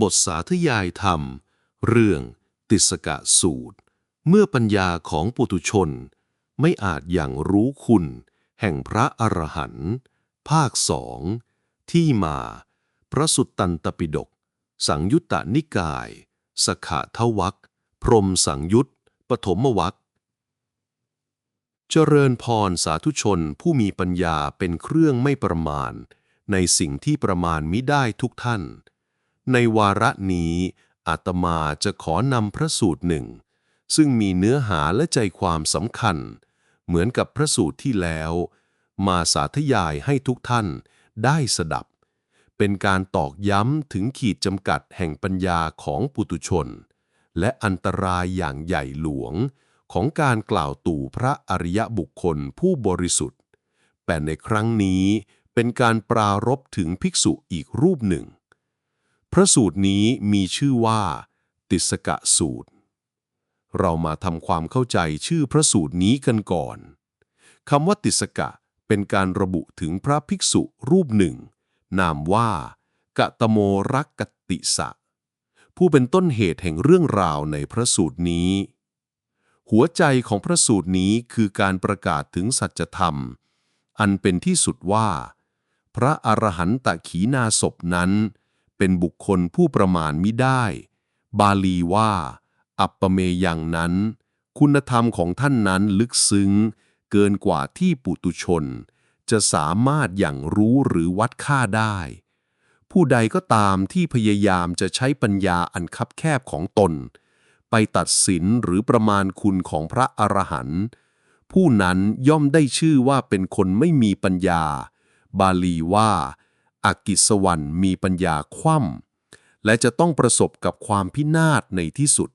บทสาธยายธรรม เรื่องติสกะสูตร เมื่อปัญญาของปุถุชน ไม่อาจอย่างรู้คุณ แห่งพระอรหันต์ภาคสองที่มา พระสุตตันตปิฎกสังยุตตนิกาย สขะทวักพรหมสังยุตปฐมวักเจริญพรสาธุชนผู้มีปัญญาเป็นเครื่องไม่ประมาณ ในสิ่งที่ประมาณมิได้ทุกท่าน ในวาระนี้อาตมาจะขอนำพระสูตรหนึ่ง ซึ่งมีเนื้อหาและใจความสำคัญ เหมือนกับพระสูตรที่แล้ว มาสาธยายให้ทุกท่านได้สดับ เป็นการตอกย้ำถึงขีดจำกัดแห่งปัญญาของปุตุชน และอันตรายอย่างใหญ่หลวงของการกล่าวตู่พระอริยบุคคลผู้บริสุทธิ์ แต่ในครั้งนี้เป็นการปรารบถึงภิกษุอีกรูปหนึ่ง พระสูตรนี้มีชื่อว่า ติสกะสูตร เรามาทำความเข้าใจชื่อพระสูตรนี้กันก่อนคำว่าติสกะเป็นการระบุถึงพระภิกษุรูปหนึ่ง นามว่ากะตโมรักกติสะ ผู้เป็นต้นเหตุแห่งเรื่องราวในพระสูตรนี้ หัวใจของพระสูตรนี้คือการประกาศถึงสัจธรรม อันเป็นที่สุดว่า พระอรหันตะขีนาศพนั้น เป็นบุคคลผู้ประมาณมิได้ บาลีว่า อัปปเมยังนั้น คุณธรรมของท่านนั้นลึกซึ้ง เกินกว่าที่ปุตุชน จะสามารถอย่างรู้หรือวัดค่าได้ ผู้ใดก็ตามที่พยายามจะใช้ปัญญาอันคับแคบของตน ไปตัดสินหรือประมาณคุณของพระอรหันต์ผู้นั้นย่อมได้ชื่อว่าเป็นคนไม่มีปัญญา บาลีว่า อากิสวรรณมีปัญญาคว่ำและจะต้องประสบกับความพินาศในที่สุด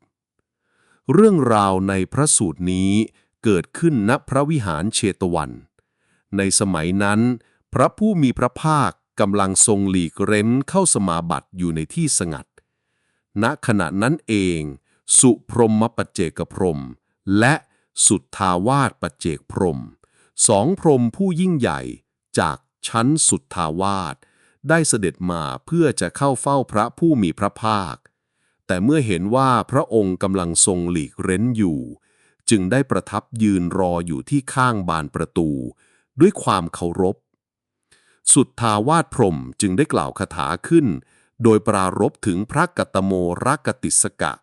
เรื่องราวในพระสูตรนี้เกิดขึ้นณพระวิหารเชตวัน ในสมัยนั้น พระผู้มีพระภาคกำลังทรงหลีกเร้นเข้าสมาบัติอยู่ในที่สงัด ณขณะนั้นเอง สุพรหมปัจเจกพรหมและสุทธาวาสปัจเจกพรหมสองพรหมผู้ยิ่งใหญ่จากชั้นสุทธาวาส ได้เสด็จมาเพื่อจะเข้าเฝ้าพระผู้มีพระภาค แต่เมื่อเห็นว่าพระองค์กำลังทรงหลีกเร้นอยู่ จึงได้ประทับยืนรออยู่ที่ข้างบานประตู ด้วยความเคารพ สุดทาวาสพรมจึงได้กล่าวคาถาขึ้น โดยปรารบถึงพระกัตโมรักติสกะ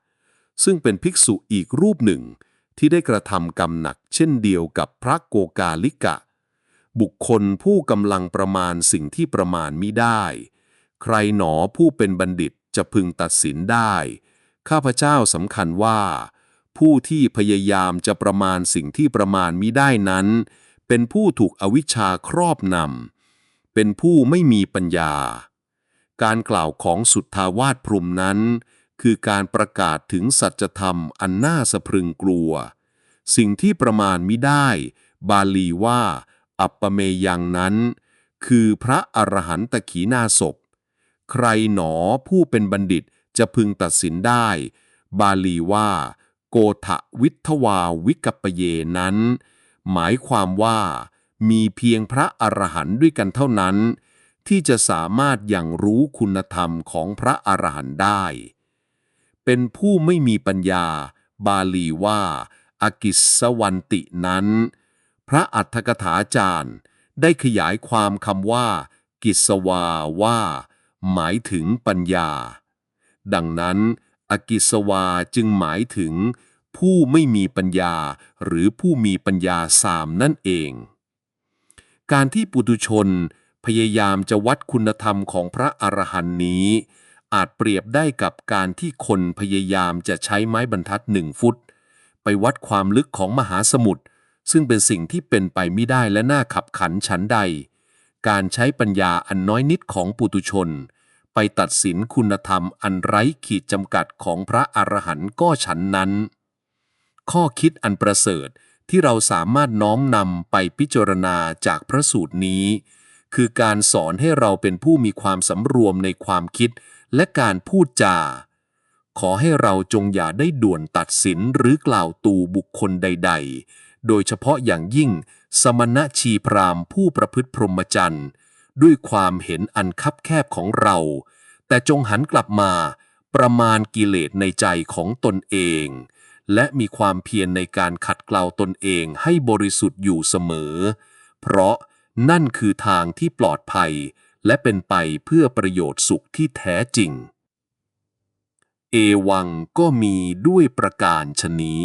ซึ่งเป็นภิกษุอีกรูปหนึ่งที่ได้กระทำกรรมหนักเช่นเดียวกับพระโกกาลิกะ บุคคลผู้กำลังประมาณสิ่งที่ประมาณมิได้ ใครหนอผู้เป็นบัณฑิตจะพึงตัดสินได้ ข้าพเจ้าสำคัญว่า ผู้ที่พยายามจะประมาณสิ่งที่ประมาณมิได้นั้น เป็นผู้ถูกอวิชชาครอบนำเป็นผู้ไม่มีปัญญา การกล่าวของสุทธาวาสพรมนั้น คือการประกาศถึงสัจธรรมอันน่าสะพรึงกลัว สิ่งที่ประมาณมิได้ บาลีว่า อัปปเมยังนั้น คือพระอรหันตขีนาศพ ใครหนอผู้เป็นบัณฑิตจะพึงตัดสินได้ บาลีว่า โกทะวิทวาวิกัปเยนั้น หมายความว่า มีเพียงพระอรหันต์ด้วยกันเท่านั้น ที่จะสามารถอย่างรู้คุณธรรมของพระอรหันต์ได้ เป็นผู้ไม่มีปัญญา บาลีว่าอากิสวันตินั้น ระอัฏฐกถาจารย์ ได้ขยายความคำว่า กิสวาว่า หมายถึงปัญญา ดังนั้น อกิสวาจึงหมายถึง ผู้ไม่มีปัญญาหรือผู้มีปัญญาสามนั่นเอง การที่ปุถุชนพยายามจะวัดคุณธรรมของพระอรหันต์นี้ อาจเปรียบได้กับการที่คนพยายามจะใช้ไม้บรรทัดหนึ่งฟุต ไปวัดความลึกของมหาสมุทร ซึ่งเป็นสิ่งที่เป็นไปไม่ได้และน่าขับขันฉันใด การใช้ปัญญาอันน้อยนิดของปุตุชน ไปตัดสินคุณธรรมอันไร้ขีดจำกัดของพระอรหันต์ก็ฉันนั้น ข้อคิดอันประเสริฐที่เราสามารถน้อมนำไปพิจารณาจากพระสูตรนี้ คือการสอนให้เราเป็นผู้มีความสำรวมในความคิดและการพูดจา ขอให้เราจงอย่าได้ด่วนตัดสินหรือกล่าวตูบุคคลใด ๆ โดยเฉพาะอย่างยิ่ง สมณะชีพรามผู้ประพฤติพรหมจรรย์ด้วยความเห็นอันคับแคบของเรา แต่จงหันกลับมา ประมาณกิเลสในใจของตนเอง และมีความเพียรในการขัดเกลาตนเองให้บริสุทธิ์อยู่เสมอ เพราะนั่นคือทางที่ปลอดภัย และเป็นไปเพื่อประโยชน์สุขที่แท้จริง เอวังก็มีด้วยประการชนี้